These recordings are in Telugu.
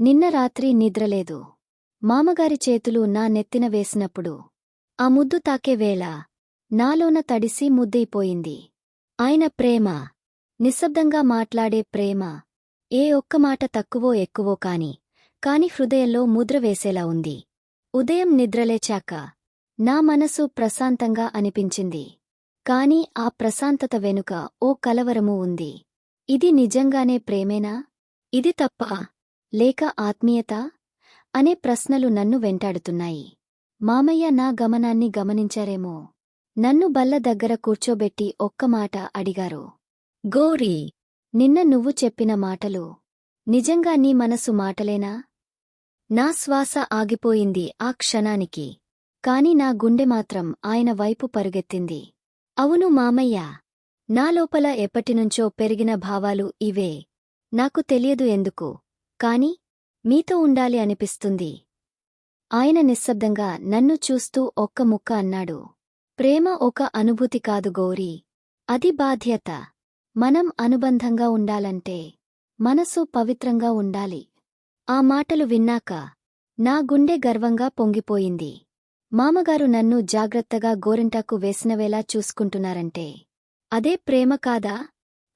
నిన్న రాత్రి నిద్రలేదు. మామగారి చేతులు నా నెత్తిన వేసినప్పుడు ఆ ముద్దు తాకే వేళ నాలోన తడిసి ముద్దయిపోయింది. ఆయన ప్రేమ నిశ్శబ్దంగా మాట్లాడే ప్రేమ ఏ ఒక్క మాట తక్కువో ఎక్కువో కాని కాని హృదయంలో ముద్ర వేసేలా ఉంది. ఉదయం నిద్రలేచాక నా మనసు ప్రశాంతంగా అనిపించింది. కాని ఆ ప్రశాంతత వెనుక ఓ కలవరము ఉంది. ఇది నిజంగానే ప్రేమేనా? ఇది తప్ప లేక ఆత్మీయత అనే ప్రశ్నలు నన్ను వెంటాడుతున్నాయి. మామయ్య నా గమనాన్ని గమనించారేమో. నన్ను బల్ల దగ్గర కూర్చోబెట్టి ఒక్క మాట అడిగారు. గోరీ! నిన్న నువ్వు చెప్పిన మాటలు నిజంగా నీ మనసు మాటలేనా? నా శ్వాస ఆగిపోయింది ఆ క్షణానికి. కాని నా గుండె మాత్రం ఆయన వైపు పరుగెత్తింది. అవును మామయ్య నా లోపల ఎప్పటినుంచో పెరిగిన భావాలు ఇవే. నాకు తెలియదు ఎందుకు? కాని మీతో ఉండాలి అనిపిస్తుంది. ఆయన నిశ్శబ్దంగా నన్ను చూస్తూ ఒక్క ముక్క అన్నాడు. ప్రేమ ఒక అనుభూతి కాదు గౌరీ. అది బాధ్యత. మనం అనుబంధంగా ఉండాలంటే మనసు పవిత్రంగా ఉండాలి. ఆ మాటలు విన్నాక నా గుండె గర్వంగా పొంగిపోయింది. మామగారు నన్ను జాగ్రత్తగా గోరింటాకు వేసినవేలా చూసుకుంటున్నారంటే. అదే ప్రేమ కాదా?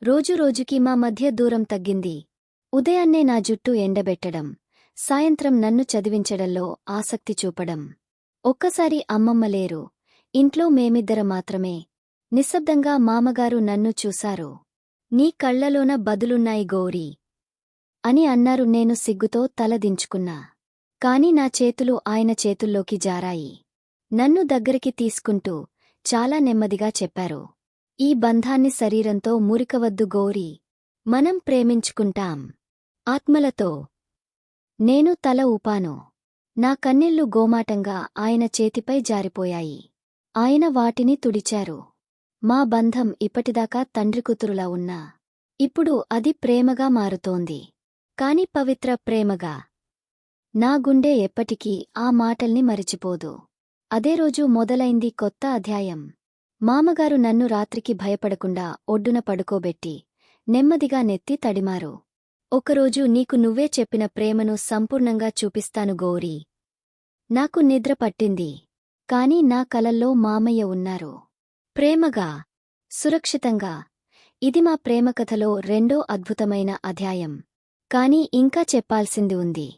రోజురోజుకి మా మధ్య దూరం తగ్గింది. ఉదయాన్నే నా జుట్టు ఎండబెట్టడం సాయంత్రం నన్ను చదివించడంలో ఆసక్తి చూపడం. ఒక్కసారి అమ్మమ్మ లేరు. ఇంట్లో మేమిద్దర మాత్రమే. నిశ్శబ్దంగా మామగారు నన్ను చూశారు. నీ కళ్ళలోన బదులున్నాయి గౌరీ అని అన్నారు నేను సిగ్గుతో తలదించుకున్నా కాని నా చేతులు ఆయన చేతుల్లోకి జారాయి. నన్ను దగ్గరికి తీసుకుంటూ చాలా నెమ్మదిగా చెప్పారు. ఈ బంధాన్ని శరీరంతో మురికవద్దు గౌరీ. మనం ప్రేమించుకుంటాం. ఆత్మలతో. నేను తల ఊపాను. నా కన్నెళ్ళు గోమాటంగా ఆయన చేతిపై జారిపోయాయి. ఆయన వాటిని తుడిచారు. మా బంధం ఇప్పటిదాకా తండ్రికూతురులా ఉన్నా. ఇప్పుడు అది ప్రేమగా మారుతోంది. కాని పవిత్ర ప్రేమగా. నా గుండె ఎప్పటికీ ఆ మాటల్ని మరిచిపోదు. అదే రోజు మొదలైంది కొత్త అధ్యాయం. మామగారు నన్ను రాత్రికి భయపడకుండా ఒడ్డున పడుకోబెట్టి నెమ్మదిగా నెత్తి తడిమారు. ఒకరోజు నీకు నువ్వే చెప్పిన ప్రేమను సంపూర్ణంగా చూపిస్తాను గౌరీ. నాకు నిద్ర పట్టింది. కాని నా కలల్లో మామయ్య ఉన్నారు. ప్రేమగా సురక్షితంగా ఇది మా ప్రేమకథలో రెండో అద్భుతమైన అధ్యాయం. కాని ఇంకా చెప్పాల్సింది ఉంది.